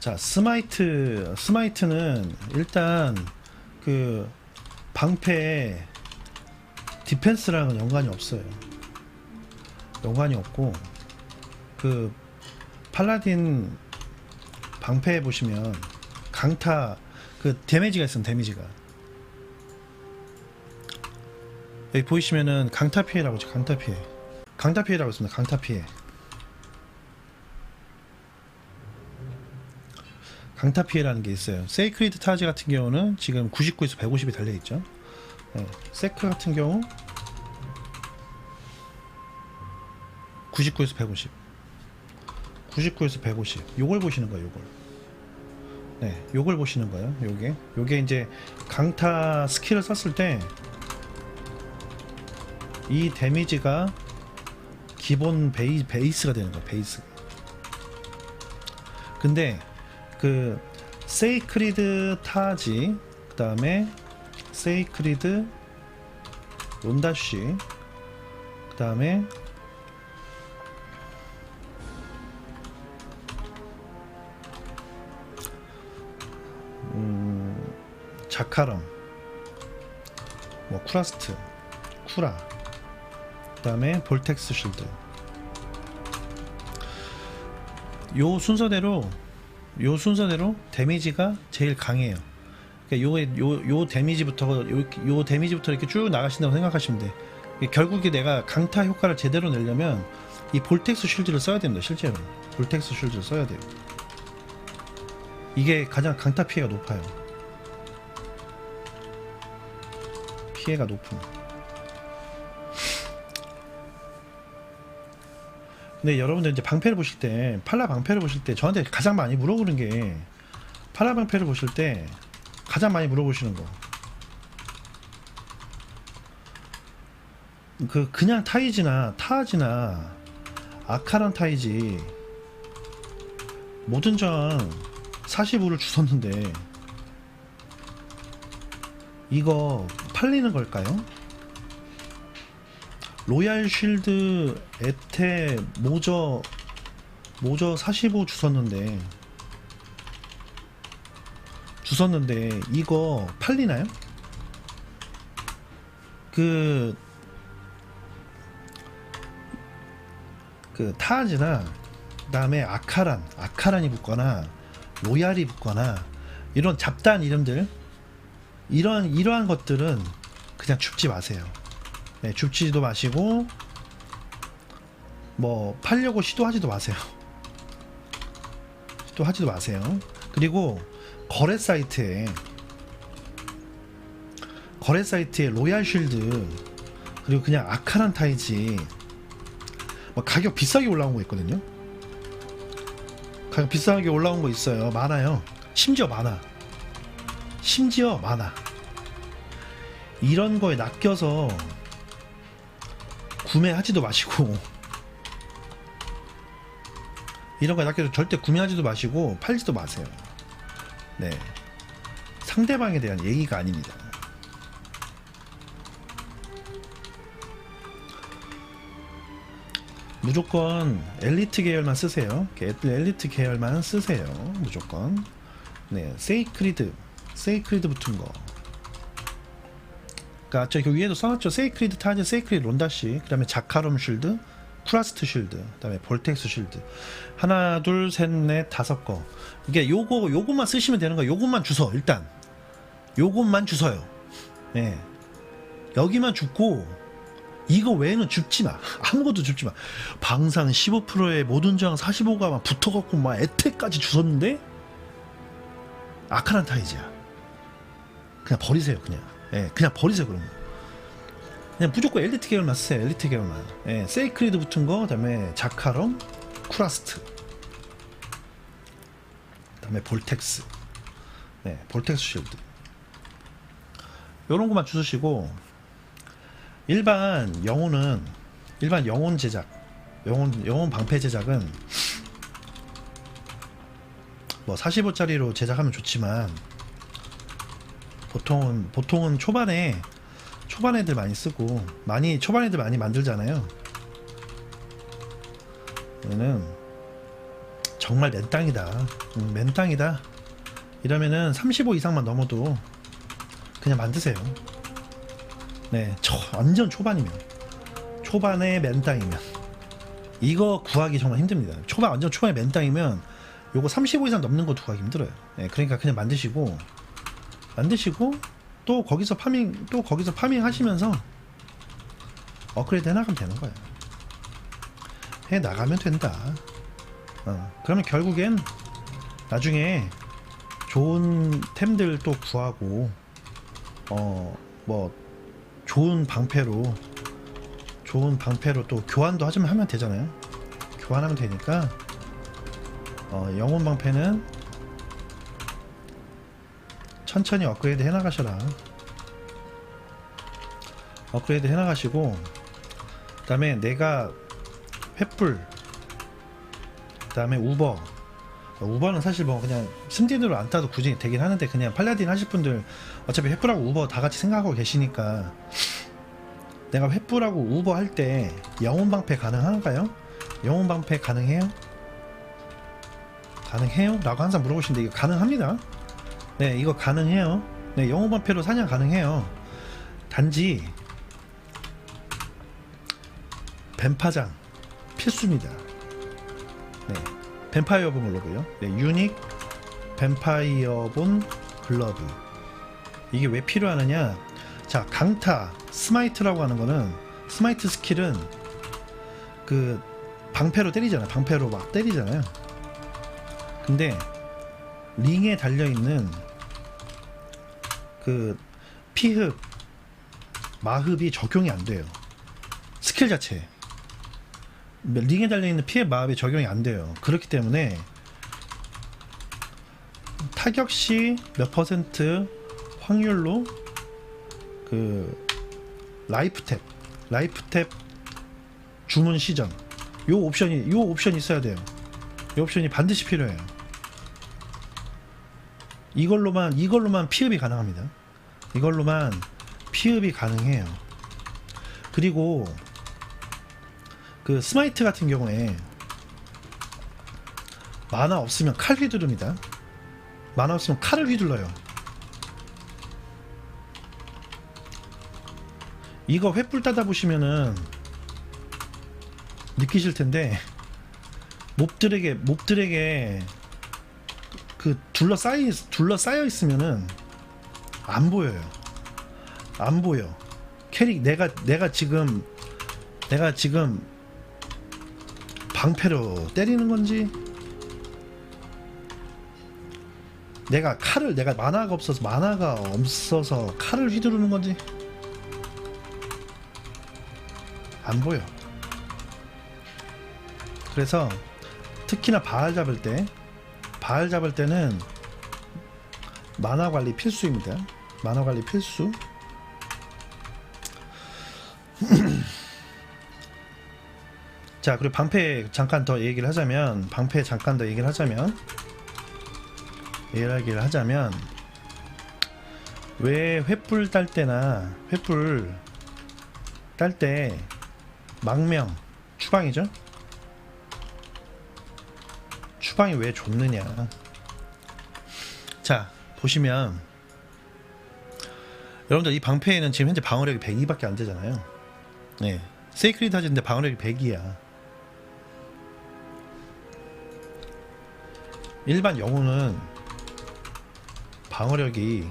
자 스마이트 스마이트는 일단 그 방패 디펜스랑은 연관이 없어요. 연관이 없고 그 팔라딘 방패 보시면 강타 그 데미지가 있으면 데미지가. 여기 보이시면은 강타 피해라고 강타 피해. 강타 피해라고 있습니다 강타 피해 강타 피해라는 게 있어요. 세이크리드 타지 같은 경우는 지금 99에서 150이 달려 있죠. 네. 세크 같은 경우 99에서 150 99에서 150 요걸 보시는 거예요 요걸. 네 요걸 보시는 거예요 요게. 요게 이제 강타 스킬을 썼을 때 이 데미지가 기본 베이, 베이스가 되는 거야 베이스. 근데 그 세이크리드 타지 그 다음에 세이크리드 론다쉬 그 다음에 음, 자카럼 뭐 쿠라스트 쿠라 그 다음에 볼텍스 쉴드. 요 순서대로 요 순서대로 데미지가 제일 강해요. 그러니까 요게 요, 요 데미지부터 요, 요 데미지부터 이렇게 쭉 나가신다고 생각하시면 돼. 결국에 내가 강타 효과를 제대로 내려면 이 볼텍스 쉴드를 써야 됩니다 실제로. 볼텍스 쉴드를 써야 돼요. 이게 가장 강타 피해가 높아요. 피해가 높은 근데 여러분들 이제 방패를 보실 때 팔라 방패를 보실 때 저한테 가장 많이 물어보는 게 팔라 방패를 보실 때 가장 많이 물어보시는 거. 그 그냥 타이즈나 타즈나 아카란 타이지 모든 전 45를 주웠는데 이거 팔리는 걸까요? 로얄 쉴드 에테 모저 모저 45 주웠는데 주웠는데 이거 팔리나요? 그, 그 타즈나 그다음에 아카란 아카란이 붙거나 로얄이 붙거나 이런 잡다한 이름들 이런 이러한 것들은 그냥 줍지 마세요. 네, 줍지도 마시고 뭐 팔려고 시도하지도 마세요. 시도하지도 마세요. 그리고 거래 사이트에 거래 사이트에 로얄 쉴드 그리고 그냥 아카란 타이지 뭐 가격 비싸게 올라온 거 있거든요. 가격 비싸게 올라온 거 있어요. 많아요. 심지어 많아. 심지어 많아. 이런 거에 낚여서 구매하지도 마시고 이런 거에 낚여서 절대 구매하지도 마시고 팔지도 마세요. 네. 상대방에 대한 얘기가 아닙니다. 무조건 엘리트 계열만 쓰세요. 엘리트 계열만 쓰세요. 무조건. 네, 세이크리드, 세이크리드 붙은 거. 그러니까 저기 위에도 써놨죠. 세이크리드 타즈, 세이크리드 론다시, 그다음에 자카롬 쉴드, 쿠라스트 쉴드, 그다음에 볼텍스 쉴드. 하나, 둘, 셋, 넷, 다섯 거. 이게 요거 요것만 쓰시면 되는 거야. 요것만 주서 일단. 요것만 주서요. 예. 여기만 죽고 이거 외에는 줍지 마. 아무것도 줍지 마. 방상 15%에 모든 저항 45가 막 붙어갖고 막 에테까지 주웠는데 아카란 타이즈야. 그냥 버리세요, 그냥. 예, 그냥 버리세요, 거. 그냥 무조건 엘리트 계열만 쓰세요, 엘리트 계열만. 예, 세이크리드 붙은 거, 그다음에 자카롬, 쿠라스트. 그다음에 볼텍스. 네, 볼텍스 쉴드. 요런 것만 주시고 일반 영혼은 일반 영혼 제작 영혼 영혼 방패 제작은 뭐 45짜리로 제작하면 좋지만 보통은 보통은 초반에 초반 애들 많이 쓰고 많이 초반 애들 많이 만들잖아요. 얘는 정말 맨땅이다. 음, 맨땅이다. 이러면은 35 이상만 넘어도 그냥 만드세요. 네, 저, 완전 초반이면 초반에 맨땅이면 이거 구하기 정말 힘듭니다. 초반 완전 초반에 맨땅이면 요거 35 이상 넘는 거 구하기 힘들어요. 네, 그러니까 그냥 만드시고 만드시고 또 거기서 파밍 또 거기서 파밍 하시면서 업그레이드 해나가면 되는 거예요. 해 나가면 된다. 어, 그러면 결국엔 나중에 좋은 템들 또 구하고 어 뭐 좋은 방패로 좋은 방패로 또 교환도 하면 하면 되잖아요. 교환하면 되니까 어 영혼 방패는 천천히 업그레이드 해나가셔라. 업그레이드 해나가시고 그 다음에 내가 횃불 그 다음에 우버 우버는 사실 뭐 그냥 승진으로 안 따도 굳이 되긴 하는데 그냥 팔라딘 하실 분들 어차피 횃불하고 우버 다 같이 생각하고 계시니까 내가 횃불하고 우버 할 때 영혼 방패 가능한가요? 영혼 방패 가능해요? 가능해요? 라고 항상 물어보시는데 이거 가능합니다 네 이거 가능해요 네 영혼 방패로 사냥 가능해요 단지 뱀파장 필수입니다 네 뱀파이어본 글러브요. 네, 유닉 뱀파이어본 글러브. 이게 왜 필요하느냐? 자, 강타, 스마이트라고 하는 거는 스마이트 스킬은 그 방패로 때리잖아요. 방패로 막 때리잖아요. 근데 링에 달려 있는 그 피흡, 마흡이 적용이 안 돼요. 스킬 자체에. 링에 달려있는 피해 마법이 적용이 안 돼요. 그렇기 때문에 타격 시 몇 퍼센트 확률로 그 라이프 탭, 라이프 탭 주문 시전 요 옵션이 요 옵션이 있어야 돼요. 이 옵션이 반드시 필요해요. 이걸로만 이걸로만 피흡이 가능합니다. 이걸로만 피흡이 가능해요. 그리고 그 스마이트 같은 경우에 만화 없으면 칼 휘두릅니다. 만화 없으면 칼을 휘둘러요. 이거 횃불 따다 보시면은 느끼실 텐데 몹들에게 몹들에게 그 둘러싸이 둘러싸여 있으면은 안 보여요. 안 보여. 캐릭 내가 내가 지금 내가 지금 방패로 때리는 건지 내가 칼을 내가 만화가 없어서 만화가 없어서 칼을 휘두르는 건지 안 보여. 그래서 특히나 바알 잡을 때 바알 잡을 때는 만화 관리 필수입니다. 만화 관리 필수. 자 그리고 방패 잠깐 더 얘기를 하자면 방패 잠깐 더 얘기를 하자면 얘기를 하자면 왜 횃불 딸 때나 횃불 딸 때 망명 추방이죠 추방이 왜 좋느냐 자 보시면 여러분들 이 방패에는 지금 현재 방어력이 102밖에 안 되잖아요 네 세이크리드 하지는데 방어력이 100이야 일반 영웅은 방어력이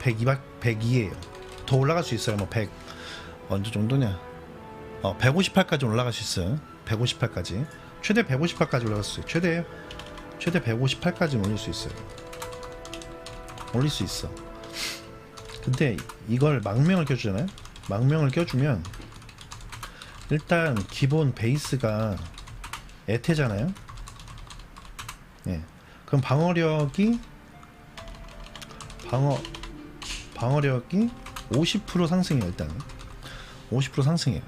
102, 102예요. 더 올라갈 수 있어요. 뭐 100, 어느 정도냐? 어, 158까지 올라갈 수 있어요. 158까지. 최대 158까지 올라갈 수 있어요. 최대, 최대 158까지 올릴 수 있어요. 올릴 수 있어. 근데 이걸 망명을 껴주잖아요? 망명을 껴주면 일단 기본 베이스가 에테잖아요? 예. 그럼 방어력이 방어 방어력이 50% 상승해요 일단 50% 상승해요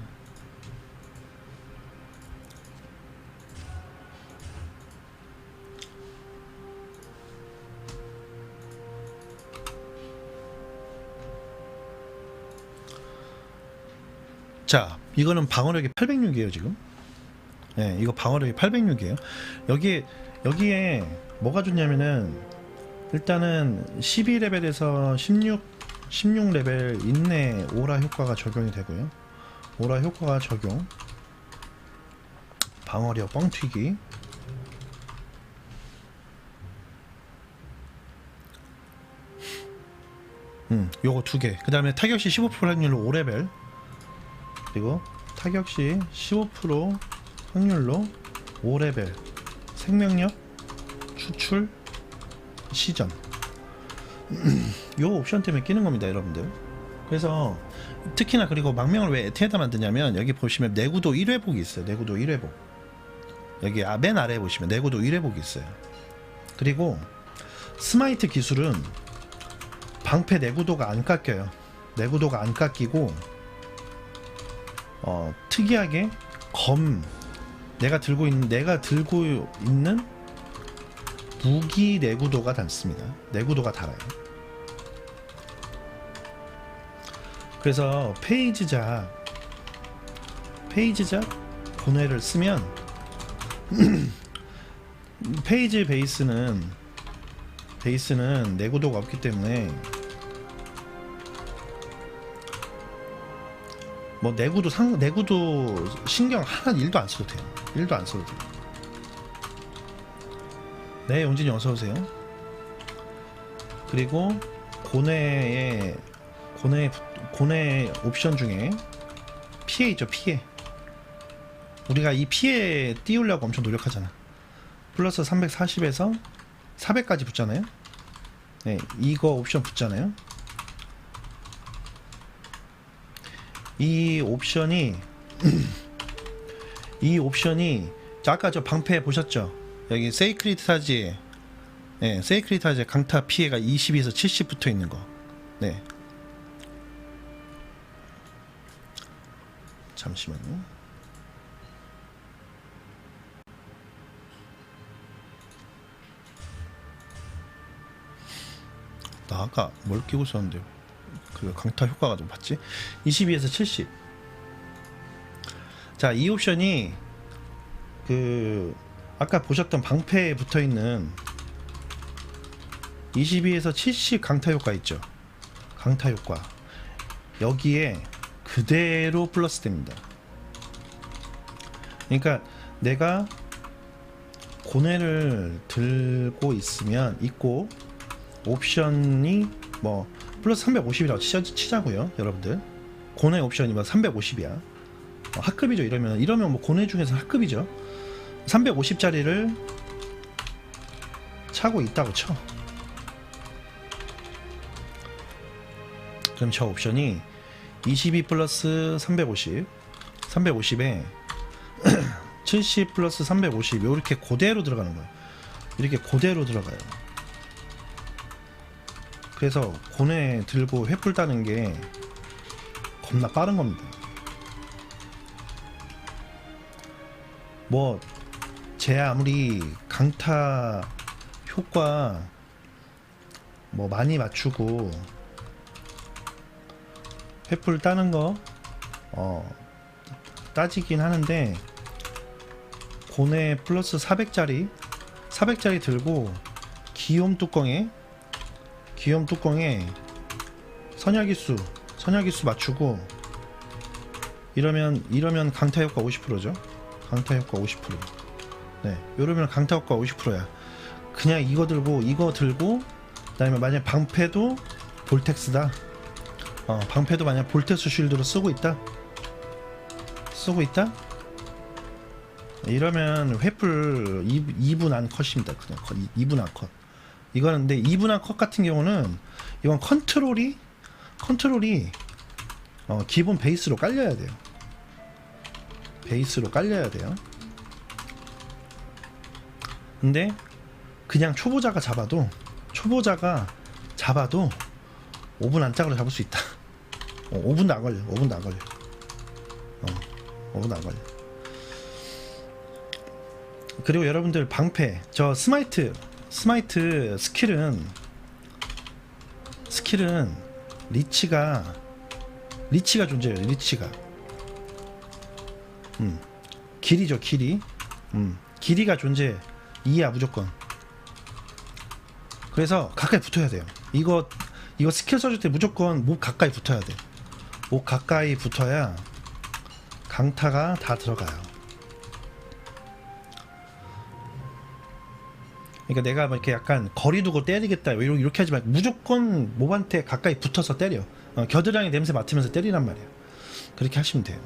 자 이거는 방어력이 806이에요 지금 예, 이거 방어력이 806이에요. 여기에 여기에 뭐가 좋냐면은 일단은 12레벨에서 16 16레벨 인내 오라 효과가 적용이 되고요. 오라 효과가 적용. 방어력 뻥튀기. 음, 요거 두 개. 그 다음에 타격시 15% 확률로 5레벨. 그리고 타격 시 15% 확률로 5레벨. 생명력, 추출, 시전. 요 옵션 때문에 끼는 겁니다, 여러분들. 그래서 특히나 그리고 망명을 왜 에테에다 만드냐면 여기 보시면 내구도 1회복이 있어요. 내구도 1회복. 여기 아, 맨 아래에 보시면 내구도 1회복이 있어요. 그리고 스마이트 기술은 방패 내구도가 안 깎여요. 내구도가 안 깎이고 어, 특이하게 검 내가 들고 있는 내가 들고 있는 무기 내구도가 닿습니다. 내구도가 달아요. 그래서 페이지작 페이지작 고뇌를 쓰면 페이지 베이스는 베이스는 내구도가 없기 때문에 뭐 내구도 상 내구도 신경 하나 일도 안 써도 돼요. 일도 안 써도 돼요. 네, 용진이 어서 오세요. 그리고 고뇌의 고뇌 고뇌 옵션 중에 피해 있죠, 피해. 우리가 이 피해 띄우려고 엄청 노력하잖아. 플러스 340에서 400까지 붙잖아요. 네, 이거 옵션 붙잖아요. 이 옵션이 이 옵션이 자, 아까 저 방패 보셨죠? 여기 세이크리타지 네, 세이크리타지 강타 피해가 22에서 70 붙어 있는 거. 네. 잠시만요. 나 아까 뭘 끼고 있었는데 그 강타 효과가 좀 봤지? 22에서 70. 자, 이 옵션이 그 아까 보셨던 방패에 붙어 있는 22에서 70 강타 효과 있죠. 강타 효과. 여기에 그대로 플러스 됩니다. 그러니까 내가 고뇌를 들고 있으면 있고 옵션이 뭐 플러스 350이라고 치자, 치자고요 여러분들. 고뇌 옵션이 뭐 350이야. 어, 하급이죠. 이러면 이러면 뭐 고뇌 중에서 하급이죠. 350짜리를 차고 있다고 쳐. 그럼 저 옵션이 22 플러스 350 350에 70 플러스 350 이렇게 그대로 들어가는 거예요. 이렇게 그대로 들어가요 그래서 고뇌 들고 횃불 따는 게 겁나 빠른 겁니다. 뭐, 제 아무리 강타 효과 뭐 많이 맞추고 횃불 따는 거, 어, 따지긴 하는데, 고뇌 플러스 400짜리, 400짜리 들고 기욤 뚜껑에 기염 뚜껑에 선약기수 선약기수 맞추고 이러면 이러면 강타 효과 50%죠. 강타 효과 50%. 네, 이러면 강타 효과 50%야. 그냥 이거 들고 이거 들고 그 다음에 만약 방패도 볼텍스다. 어, 방패도 만약 볼텍스 쉴드로 쓰고 있다. 쓰고 있다. 이러면 횃불 2분 안 컷입니다. 그냥 2분 안 컷. 이거는 근데 이분한 컷 같은 경우는 이건 컨트롤이 컨트롤이 어, 기본 베이스로 깔려야 돼요. 베이스로 깔려야 돼요. 근데 그냥 초보자가 잡아도 초보자가 잡아도 5분 안짝으로 잡을 수 있다. 어, 5분도 안 걸려. 5분도 안 걸려. 어, 5분도 안 걸려. 그리고 여러분들 방패 저 스마이트 스마이트 스킬은 스킬은 리치가 리치가 존재해요. 리치가. 음 길이죠 길이. 음 길이가 존재 2야 무조건. 그래서 가까이 붙어야 돼요. 이거 이거 스킬 써줄 때 무조건 목 가까이 붙어야 돼목 가까이 붙어야 강타가 다 들어가요 그러니까 내가 막 이렇게 약간 거리 두고 때리겠다 이렇게 이렇게 하지 말고 무조건 몹한테 가까이 붙어서 때려. 어, 겨드랑이 냄새 맡으면서 때리란 말이야. 그렇게 하시면 돼요